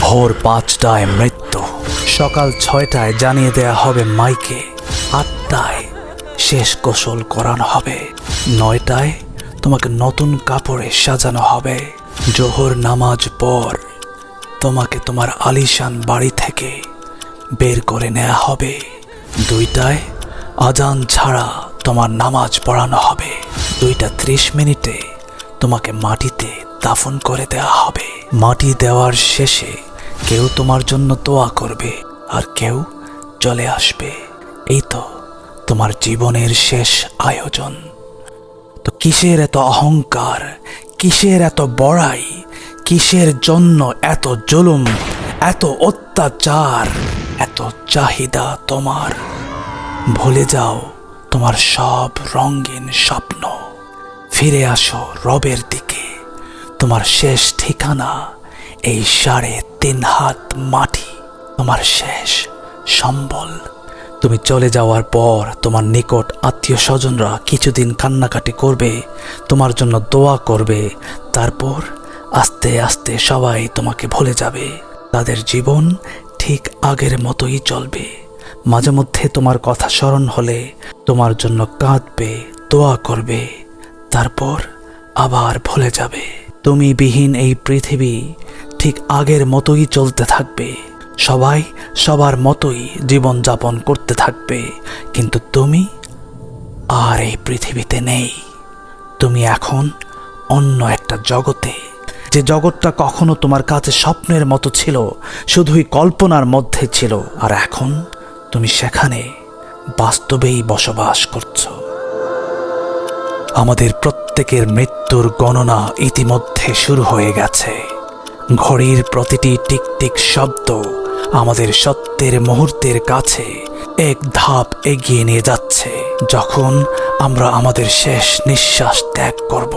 ভোর পাঁচটায় মৃত্যু। সকাল ছয়টায় জানিয়ে দেয়া হবে মাইকে। আটটায় শেষ গোসল করানো হবে। নয়টায় তোমাকে নতুন কাপড়ে সাজানো হবে। জোহর নামাজ পর তোমাকে তোমার আলিশান বাড়ি থেকে বের করে নেওয়া হবে। দুইটায় আজান ছাড়া তোমার নামাজ পড়ানো হবে। দুইটা ত্রিশ মিনিটে তোমাকে মাটিতে দাফন করে দেওয়া হবে। মাটি দেওয়ার শেষে কেউ তোমার জন্য দোয়া করবে আর কেউ চলে আসবে। এই তো তোমার জীবনের শেষ আয়োজন। তো কিসের এত অহংকার? কিসের এত বড়াই? কিসের জন্য এত জুলুম? এত অত্যাচার? এত চাহিদা তোমার। ভুলে যাও তোমার সব রঙিন স্বপ্ন। ফিরে আসো রবের দিকে। তোমার শেষ ঠিকানা এই সাড়ে তিন হাত মাটি। তোমার শেষ সম্বল। তুমি চলে যাওয়ার পর তোমার নিকট আত্মীয় স্বজনরা কিছুদিন কান্নাকাটি করবে, তোমার জন্য দোয়া করবে, তারপর আস্তে আস্তে সবাই তোমাকে ভুলে যাবে। তাদের জীবন ঠিক আগের মতোই চলবে। মাঝে মধ্যে তোমার কথা স্মরণ হলে তোমার জন্য কাঁদবে, দোয়া করবে, তারপর আবার ভুলে যাবে। তুমি বিহীন এই পৃথিবী ঠিক আগের মতোই চলতে থাকবে। সবাই সবার মতোই জীবনযাপন করতে থাকবে। কিন্তু তুমি আর এই পৃথিবীতে নেই। তুমি এখন অন্য একটা জগতে। যে জগৎটা কখনো তোমার কাছে স্বপ্নের মতো ছিল, শুধুই কল্পনার মধ্যে ছিল, আর এখন তুমি সেখানে বাস্তবেই বসবাস করছ। আমাদের প্রত্যেকের মৃত্যুর গণনা ইতিমধ্যে শুরু হয়ে গেছে। ঘড়ির প্রতিটি টিকটিক শব্দ আমাদের সত্যের মুহূর্তের কাছে এক ধাপ এগিয়ে নিয়ে যাচ্ছে, যখন আমরা আমাদের শেষ নিঃশ্বাস ত্যাগ করব।